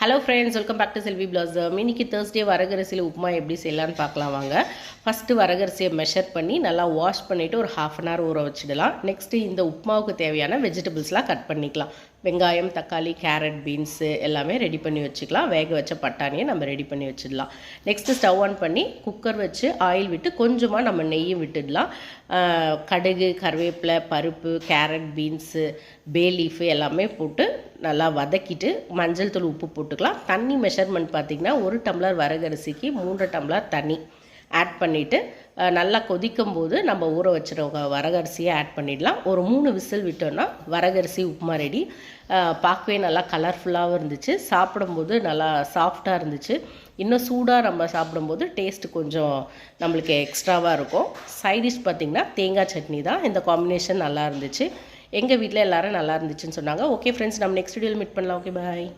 Hello friends welcome back to Selvi blossom இன்னைக்கு Thursday வரகரிசியில் உப்புமா எப்படி செய்யலான்னு பார்க்கலாம் வாங்க. ஃபஸ்ட்டு வரகரிசியை மெஷர் பண்ணி நல்லா வாஷ் பண்ணிவிட்டு ஒரு ஹாஃப் அன் ஹவர் ஊற வச்சிடலாம். நெக்ஸ்ட்டு இந்த உப்புமாவுக்கு தேவையான வெஜிடபிள்ஸ்லாம் கட் பண்ணிக்கலாம். வெங்காயம் தக்காளி கேரட் பீன்ஸு எல்லாமே ரெடி பண்ணி வச்சுக்கலாம். வேக வச்ச பட்டாணியை நம்ம ரெடி பண்ணி வச்சிடலாம். நெக்ஸ்ட்டு ஸ்டவ் ஆன் பண்ணி குக்கர் வச்சு ஆயில் விட்டு கொஞ்சமாக நம்ம நெய்யும் விட்டுடலாம். கடுகு கருவேப்பிலை பருப்பு கேரட் பீன்ஸு பே லீஃபு எல்லாமே போட்டு நல்லா வதக்கிட்டு மஞ்சள் தூள் உப்பு போட்டுக்கலாம். தண்ணி மெஷர்மெண்ட் பார்த்திங்கன்னா ஒரு டம்ளர் வரகரிசிக்கு மூன்று டம்ளர் தண்ணி ஆட் பண்ணிவிட்டு நல்லா கொதிக்கும் போது நம்ம ஊற வச்சுருக்க வரகரிசியை ஆட் பண்ணிடலாம். ஒரு மூணு விசில் விட்டோன்னா வரகரிசி உப்புமா ரெடி பார்க்கவே நல்லா கலர்ஃபுல்லாகவும் இருந்துச்சு. சாப்பிடும்போது நல்லா சாஃப்டாக இருந்துச்சு. இன்னும் சூடாக நம்ம சாப்பிடும்போது டேஸ்ட்டு கொஞ்சம் நம்மளுக்கு எக்ஸ்ட்ராவாக இருக்கும். சைடிஷ் பார்த்திங்கன்னா தேங்காய் சட்னி தான். இந்த காம்பினேஷன் நல்லா இருந்துச்சு. எங்கள் வீட்டில் எல்லோரும் நல்லா இருந்துச்சுன்னு சொன்னாங்க. ஓகே ஃப்ரெண்ட்ஸ் நம்ம நெக்ஸ்ட் வீடியோவில் மீட் பண்ணலாம். Okay bye